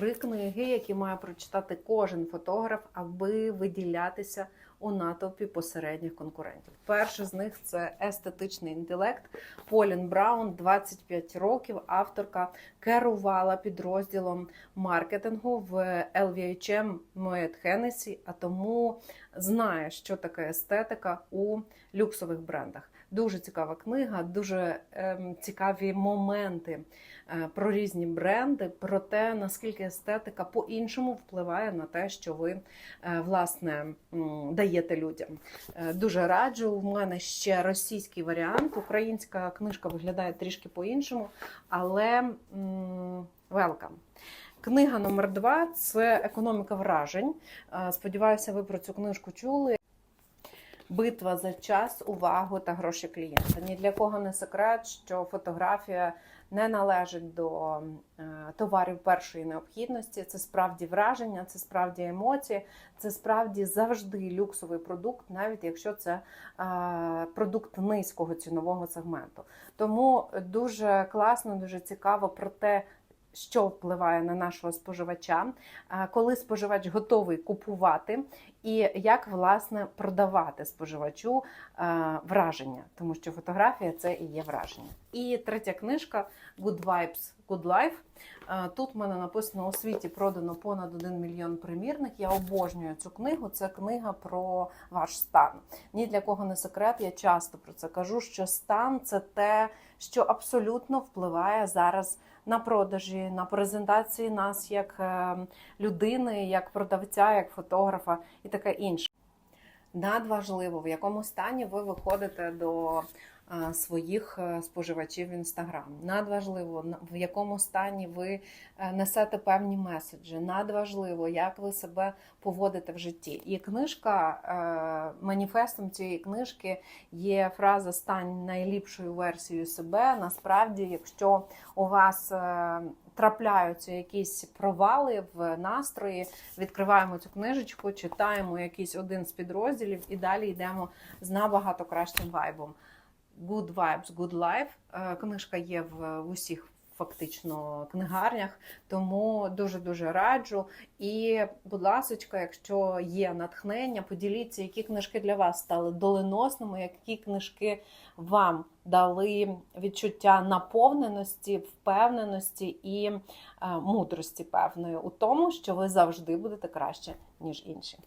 Три книги, які має прочитати кожен фотограф, аби виділятися у натовпі посередніх конкурентів. Перша з них це естетичний інтелект. Полін Браун, 25 років. Авторка керувала підрозділом маркетингу в LVHM Moet Hennessy, а тому знає, що таке естетика у люксових брендах. Дуже цікава книга, дуже ем, цікаві моменти е, про різні бренди, про те, наскільки естетика по-іншому впливає на те, що ви е, власне м, даєте людям. Е, Дуже раджу. У мене ще російський варіант. Українська книжка виглядає трішки по-іншому, але велкам. Книга номер два це економіка вражень. Е, Сподіваюся, ви про цю книжку чули. Битва за час, увагу та гроші клієнта. Ні для кого не секрет, що фотографія не належить до е, товарів першої необхідності. Це справді враження, це справді емоції, це справді завжди люксовий продукт, навіть якщо це е, продукт низького цінового сегменту. Тому дуже класно, дуже цікаво про те. Що впливає на нашого споживача, е, коли споживач готовий купувати, і як власне продавати споживачу е, враження, тому що фотографія це і є враження. І третя книжка Good Vibes, Good Life. Е, Тут в мене написано у світі продано понад 1 мільйон примірник. Я обожнюю цю книгу. Це книга про ваш стан. Ні для кого не секрет. Я часто про це кажу. Що стан це те, що абсолютно впливає зараз на продажі, на презентації нас як е, людини, як продавця, як фотографа і таке інше. Надважливо, в якому стані ви виходите до своїх е, споживачів в інстаграм. Надважливо, в якому стані ви е, несете певні меседжі. Надважливо, як ви себе поводите в житті. І книжка е, маніфестом цієї книжки є фраза Стань найліпшою версією себе. Насправді, якщо у вас е, трапляються якісь провали в настрої, відкриваємо цю книжечку, читаємо якийсь один з підрозділів і далі йдемо з набагато кращим вайбом. Good Vibes, Good Life. Е, Книжка є в усіх фактично книгарнях, тому дуже дуже раджу. І, будь ласочка, якщо є натхнення, поділіться, які книжки для вас стали доленосними, які книжки вам дали відчуття наповненості, впевненості і е, мудрості певної у тому, що ви завжди будете краще, ніж інші.